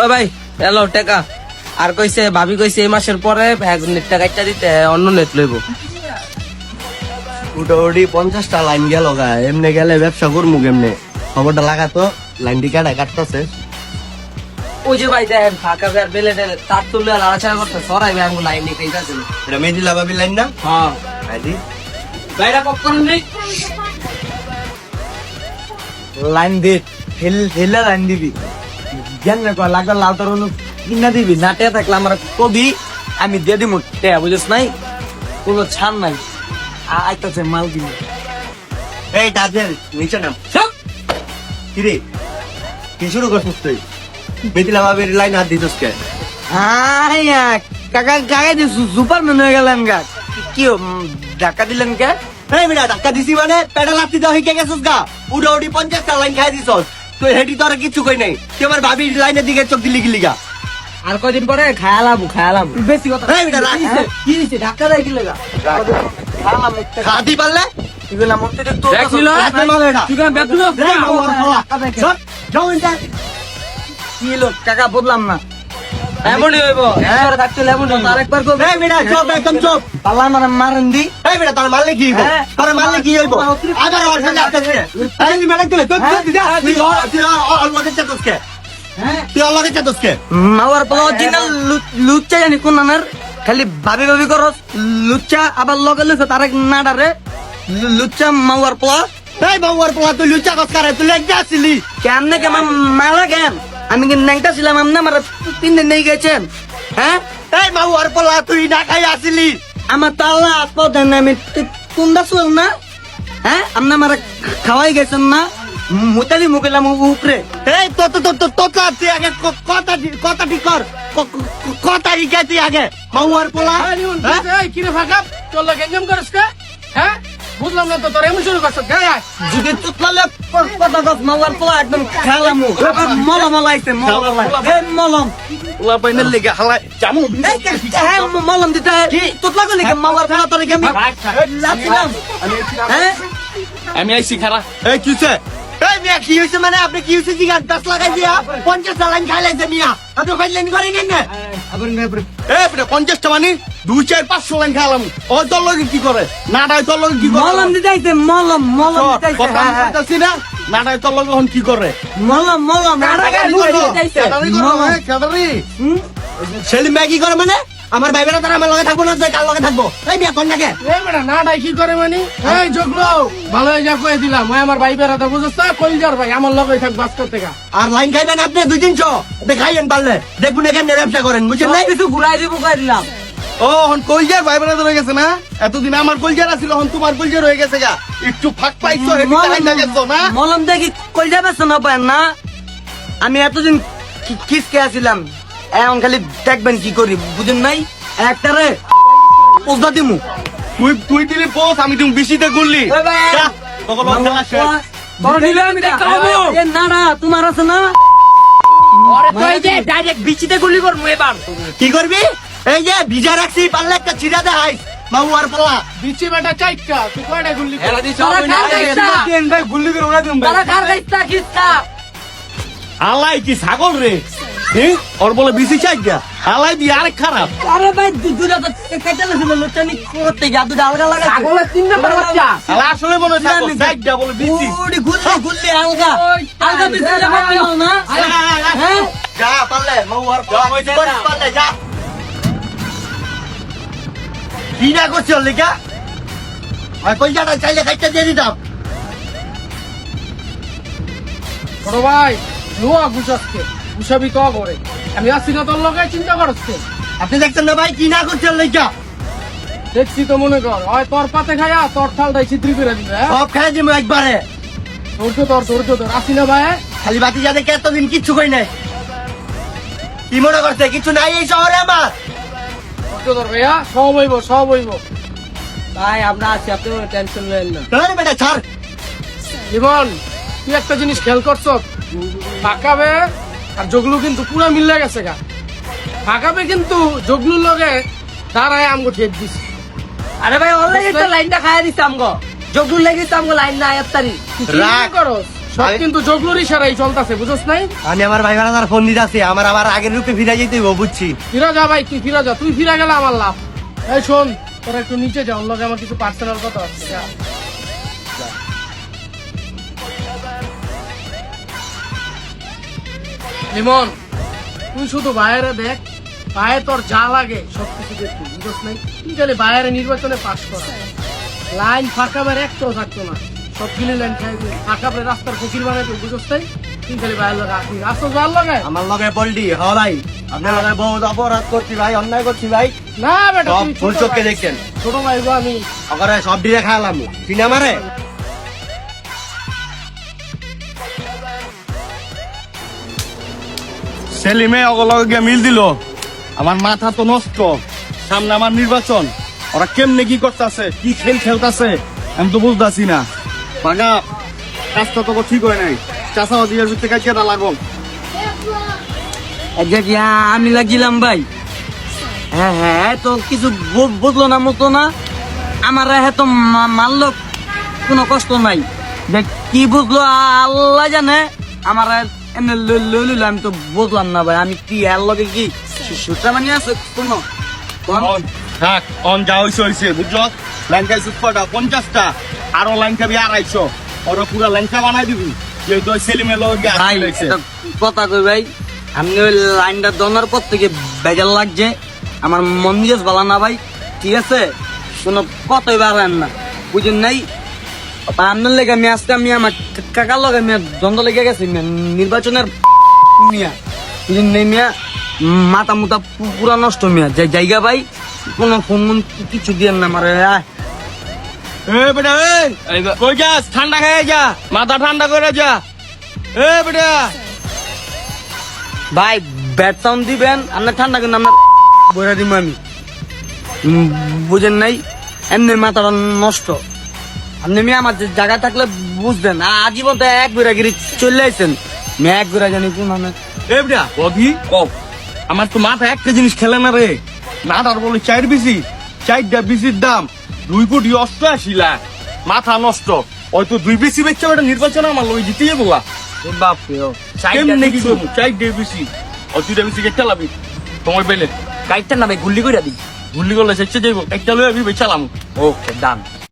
ওই ভাই এলো টাকা। আর কইছে ভাবি কইছে এই মাসের পরে এক নেট টাকা দিতে অন্য নেট লইব। উটোটি পঞ্চাশটা লাইন গেল গা এমনি গেলে ব্যবসা করমু কেমনে? খবরটা লাগাতো লাইনটি কাটা কাটতেছে। ওই যে ভাই দেখেন ফাঁকা বের বেলে টেলে তার তুলে লাড়াচাড়া করতে সরাই ভাই আমি লাইন নিতে যাচ্ছে এটা মেহেদি লাগাবি লাইন না? হ্যাঁ। আইডি ভাইরা পপকর্ন নেই? লাইন দে ফেল ফেলে লাইন দিবি। জ্ঞান না কয় লাগলে লাল তোর কিনা দিবি? না টেয়া থাকলে আমার কবি আমি দিয়ে দিমু। টেয়া বুঝিস নাই? কোনো ছাড় নাই। আইতাছে মাল দিবি এই তাদের নিচে নাম। কিরে কি শুরু করছিস তুই? মেহেদি লাগাবির লাইন হাত দিতস কে? আয়া কাকা কাকা দি সুপারম্যান হয়ে গেলেন গা। কি ধাক্কা দিলেন কে? এই বেটা ধাক্কা দিছি মানে? পেডাল লাত্তি দাও হিকে গেছিস গা? উডা উডি পঞ্চাশটা লাইন খাই দিছস। তুই হেডি তোর কিছু কই নাই। তুই আমার ভাবি লাইনের দিকে চোখ দিলি গিলি গা। আর কয়দিন পরে খায়ালাম খায়ালাম। বেশি কথা এই বেটা রাখ কি দিছে ধাক্কা দেয় কি লেগা খাতি পারলে? এগুলা তো মারো তুই কেন যাও এটা। কি লোক কাকা বদলাম না। এমনই হইব একবার থাকছিল এমনই হইব। আরেকবার কবে এই বেটা, চুপ, একদম চুপ। পাল্লা মারা মারেন দি এই বেটা, তোর মারলে কি হইব? হ্যাঁ। তোর মারলে কি হইব? আবার ওর সঙ্গে। এই, তুই তুই- তুই- তুই- তুই তুই? হ্যাঁ তুই মাওয়ার পোলা অরিজিনাল লুচ্চা জানি কোন নামের খালি ভাবি ভাবি করস লুচ্চা আবার লগে লুচ্চা তার এক নাডারে লুচ্চা মাওয়ার পোলা এই বাবুয়ার পোলা, তুই লুচ্চা কস কারে? তুই লেগে। কেমনে কেমন মালা কেন আমি কি ন্যাংটা ছিলাম আপনি আমার তিন দিন নিয়ে গেছেন। হ্যাঁ? এই বাবুয়ার পোলা, তুই না খাই আসছিলি। আমার তো আল্লাহ আসপদ দেন আমি কুন্দা শুন না? হ্যাঁ? আপনি আমার খাওয়াই গেছেন না? মুতালি মুখিলাম উপরে। এই, তো- তো- তো- তো- তুই আগে ক- কথা কথা ঠিক কর। ক- ক- কথা শিখাই তুই আগে। বাবুয়ার পোলা, হ্যাঁ? কিরে ফাঁকা? তোর লোক এনজাম করিস কে? হ্যাঁ? বুঝলাম না তো তোর এমন শুরু করছিস কে? আয় যদি তুতলালে কথা কস মাওয়ার পোলা একদম খেলামু মলম লাইছে মলম। এই মলম। পোলা পাইনের লেগে হালাই জামু এই মলম দিতে তুতলা গলি কে মাওয়ার পোলা তোর আমি লাছিলাম হ্যাঁ আমি আইছি খারা এই কিছে এই মিয়া কি হইছে মানে? আপনি কি হইছে জিগান? দশ লাগাই দিয়া? পঞ্চাশ লাইন খাইলাইছে মিয়া। আপনি খাইলেন করেন না এই আপনি পঞ্চাশটা মানে? দুই চার পাঁচশো লাইন খাইলাম। ও তোর লগে কি করে? নাডাই তোর লগে কি করে? মলম দিতে মলম মলম দিতে না নাডাই তোর লগে এখন কি করে? মলম মলম। সেলিম ভাই কি করে মানে? আমার ভাই বেটা তারা আমার লগে থাকব না যে কার লগে থাকব? এই মিয়া কোন জায়গায় এই বেটা না ডাই কি করে মানে? এই জগলো ভালো হয়ে যা কয়ে দিলাম। ওই আমার ভাই বেড়াতে বুঝছ না কইজার ভাই আমার লগেই থাক বাস করতে গা আর লাইন খাইবেন আপনি দুই তিনশো। খাইয়েন পারলে। দেখুন এখানে ব্যবসা করেন বুঝছেন না কিছু ঘুরাই দিব কই দিলাম। ও হন কলজার ভাই বোনেদের রয়ে গেছে না? এতদিন আমার কলজার আছিল হন তোমার কলজার রয়ে গেছে গা। একটু ফাঁক পাইছো হেঁটে টাইম না গেছো না? মলম দেখি কই যাবে না পায় না? আমি এতদিন কি- কিসকে আছিলাম এখন খালি দেখবেন কি করি বুঝেন নাই? একটারে পোজা দিমু। তুই তুই দিলি পোস আমি তুমি বিশিতে গুললি। না না তোমার আছে না? ওরে তুই যে ডাইরেক্ট বিচিতে গুলি করব এবার। কি করবি? এই যে ভিজা রাখছি পারলে একটা ছিড়া দেখাই। বাবু আর পাল্লা বিচি বেটা চাইটা তুই কয়টা গুল্লি? এরা দিছ আমি না দেন ভাই গুল্লি করে উড়া দিম তারা কার গাইতা কিস্তা। আলাই কি ছাগল রে? হ্যাঁ? ওর বলে বিসি চাই গা আলাই দি আরেক খারাপ। আরে ভাই দু- দুটা তো কেটে লাগছিল লোচানি করতে যা দুটা আলগা লাগা ছাগলের তিন নম্বর বাচ্চা। আলা আসলে হয় ছাগল। চাই গা বলে বিসি। উড়ি গুল্লি গুল্লি আলগা। আলগা ভালো না হ্যাঁ যা পারলে। বাবু আর পাল্লা যা। কি না করছি ওর লিখা আর কলজাটা চাইলে খাইতে দিয়ে দিতাম। বড় ভাই লোয়া গুছাচ্ছে গুছাবি তো করে আমি আসছি না তোর লগে চিন্তা করছে আপনি দেখছেন না ভাই কি না করছি লিখা দেখছি তো মনে কর। হয় তোর পাতে খায়া তোর থালটাই ছিদ্রি করে দিবে হ্যাঁ? সব খাই দিব একবারে। ধৈর্য ধর ধৈর্য ধর। আসি না ভাই খালি বাতি যাতে এতদিন কিচ্ছু কই নাই। কি মনে করছে? কিছু নাই এই শহরে আমার? ধৈর্য ধর ভাইয়া সব হইব সব হইব। ভাই আমরা আছি আপনি কোনো টেনশন নেন না। ধর বেটা ছাড়। জীবন তুই একটা জিনিস খেয়াল করছ? ফাঁকাবে আর জগলু কিন্তু পুরো মিলে গেছে গা। ফাঁকাবে কিন্তু জগলুর লগে দাঁড়ায় আমগো ঠেক দিস আরে ভাই অলরেডি তো লাইনটা খাইয়া দিছে আমগো। জগুর লাগিছে আমগো লাইন না আয়াত তারি রাগ। করস? সব কিন্তু জগলুর ইশারাই চলতেছে বুঝছ নাই? আমি আমার ভাই ফোন দিতে আছি আমার আবার আগের রূপে ফিরে যেতে হইব, বুঝছি। ফিরা যা ভাই তুই ফিরা যা তুই ফিরা গেলে আমার লাভ। এই শোন তোরা একটু নিচে লগে আমার কিছু পার্সোনাল কথা আছে যা। লিমন তুই শুধু বাইরে দেখ বাইরে তোর যা লাগে সব কিছু দেখবি বুঝছ নাই? তুই বাইরে নির্বাচনে পাশ করা লাইন ফাঁকা বের একটাও থাকতো না। সব গিলি লাইন খাই রাস্তার ফকির বানাই তুই বুঝছ তুই? খালি বাইরে লগে আসবি রাস্তা যার লগে? আমার লগে পল্টি হ ভাই। আপনার লগে বহুত অপরাধ করছি ভাই অন্যায় করছি ভাই। না বেটা সব ভুল চোখে দেখছেন। ছোট ভাই গো আমি। ওখানে সব দিয়ে সেলিমে অগলগে গিয়ে মিল দিল। আমার মাথা তো নষ্ট। সামনে আমার নির্বাচন। ওরা কেমনে কি করতেছে? কি খেল খেলতেছে? আমি তো বুঝতেছি না। বাগা কাজটা তো ঠিক হয় নাই। চাষা দিয়ে ভিতরে কাজ কেটা লাগো একজাক আমি লাগিলাম ভাই। হ্যাঁ হ্যাঁ তো কিছু বুঝলো না মতো না। আমার হ্যাঁ তো মা- মারলো কোনো কষ্ট নাই। দেখ কি বুঝলো আল্লাহ জানে। আমার এমনি লইল আমি তো বুঝলাম না ভাই আমি কি আর লগে কি সুতা মানে আছে কোনো? অন যা হইছে হইছে বুঝছ? লাইন খাই সুপারটা পঞ্চাশটা। আরও লাইন খাবি আড়াইশো। ওরা পুরো লাইনটা বানাই দিবি। যেহেতু একটা কথা কই ভাই? আমি ওই লাইনটা দনার পর থেকে বেজাল লাগছে। আমার মন মেজাজ ভালো না ভাই। ঠিক আছে? কোনো কথাই বাড়ান না। বুঝেন নাই? আপনার লেগে আমি আজকে আমি আমার কাকার লগে আমি দ্বন্দ্ব লেগে গেছি নির্বাচনের মিয়া। বুঝেন নাই মিয়া? মাথা মুতা পুরা নষ্ট মিয়া। জায়গা ভাই কোনো ফোন কিছু দিয়ে না আমার এ বেটা এ কই যাস? ঠান্ডা খেয়ে যা। মাথা ঠান্ডা করে যা। এ বেটা। ভাই ব্যাট সাউন্ড দিবেন আপনার ঠান্ডা কিন্তু আপনার বইরা দিব আমি। বুঝেন নাই? এমনি মাথাটা নষ্ট। আপনি মেয়ে আমার জায়গা থাকলে বুঝবেন। আজীবন তো এক গিরি চলে আইছেন। মেয়ে এক ঘুরা জানি কোন মানে এ বেটা। কও। আমার তো মাথা একটা জিনিস খেলে না রে। মাথার বলে চার বিসি চারটা বিসির দাম দুই কোটি অষ্টআশি লাখ। মাথা নষ্ট। ওই তো দুই বিসি বেচছে ওটা নির্বাচন আমার লই জিতে যাব বাপ কেমনে কি করব? চারটে বিসি ও দুইটা বিসি কেটে লাবি। তোমার পেলে। কাইটটা নামে গুল্লি করে দিই। গুল্লি করলে শেষে যাইব একটা লই আমি বেচালাম ওকে ডান।